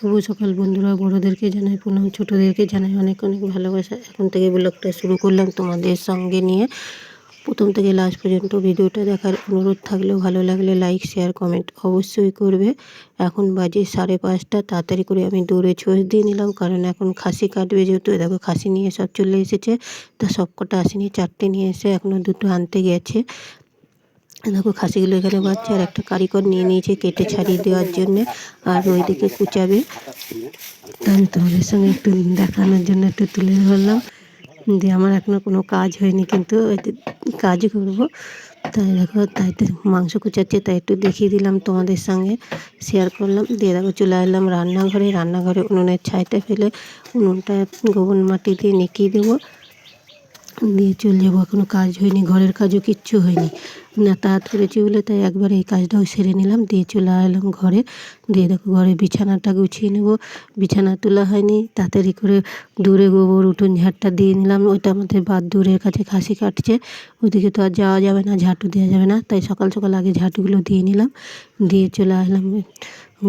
শুভ সকাল বন্ধুরা, বড়োদেরকে জানাই প্রণাম, ছোটোদেরকে জানাই অনেক অনেক ভালোবাসা। এখন থেকে ব্লগটা শুরু করলাম তোমাদের সঙ্গে নিয়ে। প্রথম থেকে লাস্ট পর্যন্ত ভিডিওটা দেখার অনুরোধ থাকলেও ভালো লাগলে লাইক শেয়ার কমেন্ট অবশ্যই করবে। এখন বাজে সাড়ে পাঁচটা, তাড়াতাড়ি করে আমি দৌড়ে ছোঁচ দিয়ে নিলাম, কারণ এখন খাসি কাটবে যেহেতু দেখো খাসি নিয়ে সব চলে এসেছে। তা সব কটা আসেনি, চারটে নিয়ে এসে এখনও দুটো আনতে গেছে। দেখো খাসিগুলো এখানে বাচ্চা আর একটা কারিগর নিয়ে নিয়েছে কেটে ছাড়িয়ে দেওয়ার জন্যে। আর ওইদিকে কুচাবে। আমি তোমাদের সঙ্গে একটু দেখানোর জন্য একটু তুলে ধরলাম। যে আমার এখনও কোনো কাজ হয়নি, কিন্তু কাজ করব। তাই দেখো, তাই মাংস কুচাচ্ছে, তাই একটু দেখিয়ে দিলাম তোমাদের সঙ্গে। শেয়ার করলাম। দিয়ে দেখো চলে এলাম রান্নাঘরে। রান্নাঘরে উনুনের ছাইটা ফেলে উনুনটা গোবর মাটি দিয়ে নেকিয়ে দেবো। দিয়ে চলে যাব এখনও কাজ হয়নি, ঘরের কাজও কিচ্ছু হয়নি। না তাঁত করেছি বলে তাই একবার এই কাজটাও সেরে নিলাম, দিয়ে চলে এলাম ঘরে। দিয়ে দেখো ঘরে বিছানাটা গুছিয়ে নেব, বিছানা তোলা হয়নি, তাড়াতাড়ি করে দূরে গোবর, উঠোন ঝাড়টা দিয়ে নিলাম, ওইটা আমাদের বাদ দূরের কাছে খাসি কাটছে। ওইদিকে তো আর যাওয়া যাবে না ঝাঁটু দেওয়া যাবে না, তাই সকাল সকাল আগে ঝাঁটুগুলো দিয়ে নিলাম, দিয়ে চলে এলাম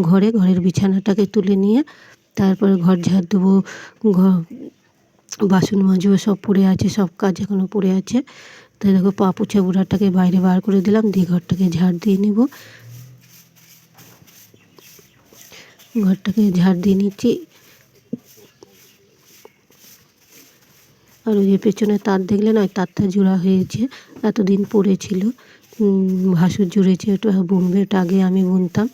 ঘরে, ঘরের বিছানাটাকে তুলে নিয়ে, তারপরে ঘর ঝাড় দেবো ঘর বাসন মাজবো, সব পড়ে আছে, সব কাজ এখনও পড়ে আছে। তাই দেখো পা পোছা বাইরে বার করে দিলাম, দিয়ে ঘরটাকে ঝাড় দিয়ে নেব। ঘরটাকে ঝাড় দিয়ে নিচ্ছি। আর ওই যে পেছনে তার দেখলে নয়, তারটা জোড়া হয়েছে, এতদিন পড়েছিল। ভাসুর জুড়েছে, ওটা বুনবে, ওটা আগে আমি বুনতাম।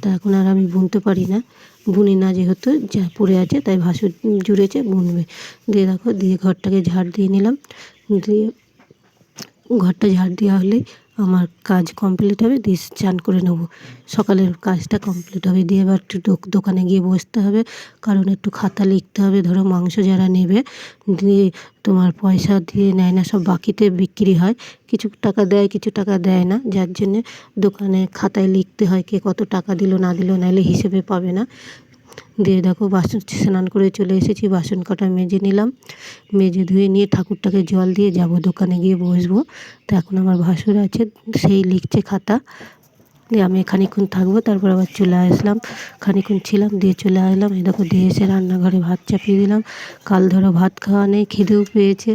তা এখন আর আমি বুনতে পারি না। বুনি না যেহেতু যা পড়ে আছে তাই ভাসুর জুড়েছে, বুনবে। দিয়ে দেখো, দিয়ে ঘরটাকে ঝাড় দিয়ে নিলাম। দিয়ে ঘরটা ঝাড় দেওয়া হলেই আমার কাজ কমপ্লিট হবে, দিয়ে চান করে নেব। সকালের কাজটা কমপ্লিট হবে, দিয়ে এবার একটু দোকানে গিয়ে বসতে হবে। কারণ একটু খাতা লিখতে হবে, ধরো মাংস যারা নেবে, দিয়ে তোমার পয়সা দিয়ে নেয় না, সব বাকিতে বিক্রি হয়। কিছু টাকা দেয়, কিছু টাকা দেয় না, যার জন্যে দোকানে খাতায় লিখতে হয় কে কত টাকা দিল, না দিল, নাহলে হিসেবে পাবে না। দিয়ে দেখো বাসন স্নান করে চলে এসেছি, বাসন কটা মেজে নিলাম। মেজে ধুয়ে নিয়ে ঠাকুরটাকে জল দিয়ে যাব, দোকানে গিয়ে বসবো। তো এখন আমার ভাসুর আছে, সেই লিখছে খাতা। দিয়ে আমি খানিক্ষণ থাকব, তারপর আবার চলে আসলাম। খানিক্ষণ ছিলাম, দিয়ে চলে আসলাম। এই দেখো দিয়ে এসে রান্নাঘরে ভাত চাপিয়ে দিলাম। কাল ধরো ভাত খাওয়া নেই, খিদেও পেয়েছে।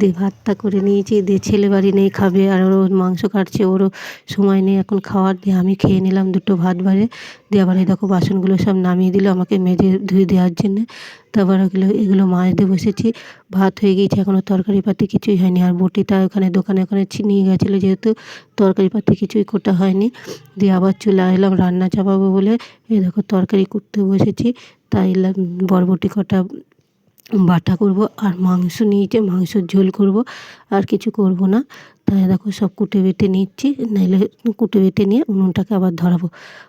দিয়ে ভাতটা করে নিয়েছি দিয়ে ছেলে বাড়ি নেই, খাবে, আর ওর মাংস কাটছে, ওরও সময় নেই, এখন খাওয়ার দিয়ে আমি খেয়ে নিলাম দুটো ভাত বাড়ে। দিয়ে আবার এই দেখো বাসনগুলো সব নামিয়ে দিল আমাকে মেজে ধুয়ে দেওয়ার জন্যে। তারপর ওগুলো এগুলো মাজতে বসেছি। ভাত হয়ে গিয়েছে এখনও তরকারি পাতি কিছুই হয়নি। আর বটিটা ওখানে, দোকানে, ওখানে নিয়ে গেছিল যেহেতু তরকারি পাতি কিছুই কোটা হয়নি। দিয়ে আবার চলে আসলাম রান্না চাপাবো বলে। এই দেখো তরকারি করতে বসেছি। তাই বরবটি কটা বাটা করব আর মাংস নিয়েছে, মাংসর ঝোল করব, আর কিছু করব না। তাই দেখো সব কুটে বেটে নিচ্ছি, নাইলে কুটে বেটে নিয়ে উনুনটাকে আবার ধরাবো।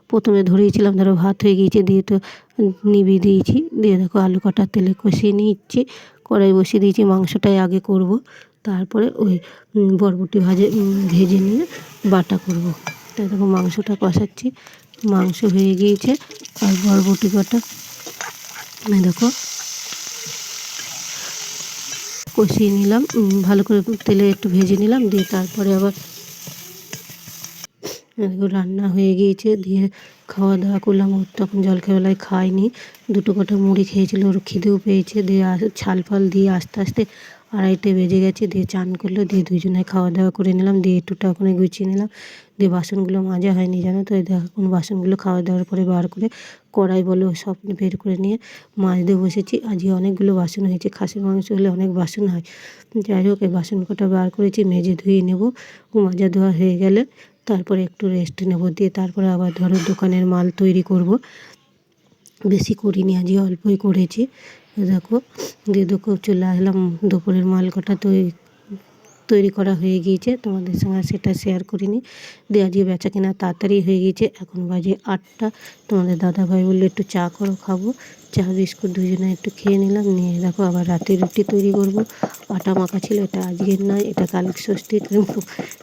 প্রথমে ধরিয়েছিলাম, ধরো ভাত হয়ে গিয়েছে, দিয়ে তো নিভিয়ে দিয়েছি। দিয়ে দেখো আলু কটা তেলে কষিয়ে নিচ্ছি, কড়াই বসিয়ে দিয়েছি, মাংসটাই আগে করব। তারপরে ওই বরবটি ভাজে ভেজে নিয়ে বাটা করব। তাই দেখো মাংসটা কষাচ্ছি, মাংস হয়ে গিয়েছে, আর বরবটি কটা দেখো কষিয়ে নিলাম ভালো করে তেলে একটু ভেজে নিলাম দিয়ে তারপরে আবার রান্না হয়ে গিয়েছে, দিয়ে খাওয়া দাওয়া করলাম। ওর তখন জলখাবেলায় খায়নি। দুটো কটা মুড়ি খেয়েছিল, ওর খিদেও পেয়েছে। দিয়ে ছাল ফাল দিয়ে আস্তে আস্তে আড়াইটে বেজে গেছে। দিয়ে চান করল, দিয়ে দুজনে খাওয়া দাওয়া করে নিলাম। দিয়ে একটুটা ওখানে গুছিয়ে নিলাম। দিয়ে বাসনগুলো মাজা হয়নি, জানো তো? এই দেখুন বাসনগুলো খাওয়া দাওয়ার পরে বার করে কড়াই বলো, সব বের করে নিয়ে মাজতে বসেছি। আজকে অনেকগুলো বাসন হয়েছে। খাসির মাংস হলে অনেক বাসন হয়। যাই হোক, এই বাসন কটা বার করেছি, মেজে ধুয়ে নেব। মাজা ধোয়া হয়ে গেলে তারপরে একটু রেস্ট নেব, দিয়ে তারপরে আবার ধরো দোকানের মাল তৈরি করব। বেশি করিনি, আজকে অল্পই করেছি। দেখো, দিয়ে দেখো চলে আসলাম, দুপুরের মাল কটা তৈরি তৈরি করা হয়ে গিয়েছে। তোমাদের সঙ্গে সেটা শেয়ার করিনি। দিয়ে আজকে বেচা কেনা তাড়াতাড়ি হয়ে গিয়েছে, এখন বাজে আটটা। তোমাদের দাদাভাই বলল, একটু চা করো, খাব। চা, বিস্কুট দুজনে একটু খেয়ে নিলাম, নিয়ে দেখো আবার রাতে রুটি তৈরি করব। আটা মাখা ছিল, এটা আজকের নয়, এটা কাল ষষ্ঠীর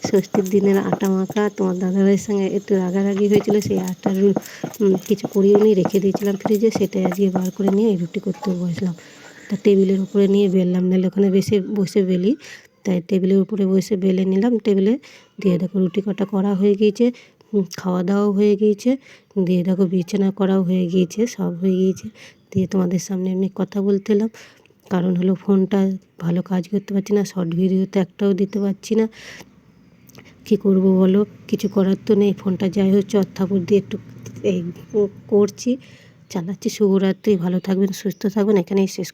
ষষ্ঠীর দিনের আটা মাখা। তোমার দাদাভাইয়ের সঙ্গে একটু রাগারাগি হয়েছিল, সেই আটার কিছু করিয়ে নিয়ে রেখে দিয়েছিলাম ফ্রিজে সেটাই আজকে বার করে নিয়ে এই রুটি করতে বসলাম। তা টেবিলের উপরে নিয়ে বেললাম নাহলে ওখানে বেশি বসে বেলি। তাই টেবিলের উপরে বসে বেলে নিলাম। টেবিলে দিয়ে দেখো রুটি কটা করা হয়ে গিয়েছে খাওয়া দাওয়াও হয়ে গিয়েছে, দিয়ে দেখো বিছানা করাও হয়ে গিয়েছে, সব হয়ে গিয়েছে। দিয়ে তোমাদের সামনে এমনি কথা বলতে এলাম। কারণ হলো ফোনটা ভালো কাজ করতে পারছি না, শর্ট ভিডিও তো একটাও দিতে পারছি না। কী করব বলো? কিছু করার তো নেই। ফোনটা যাই হচ্ছে অর্থাপুর দিয়ে একটু এই করছি। চালাচ্ছি। শুভরাত্রি। ভালো থাকবেন, সুস্থ থাকবেন। এখানেই শেষ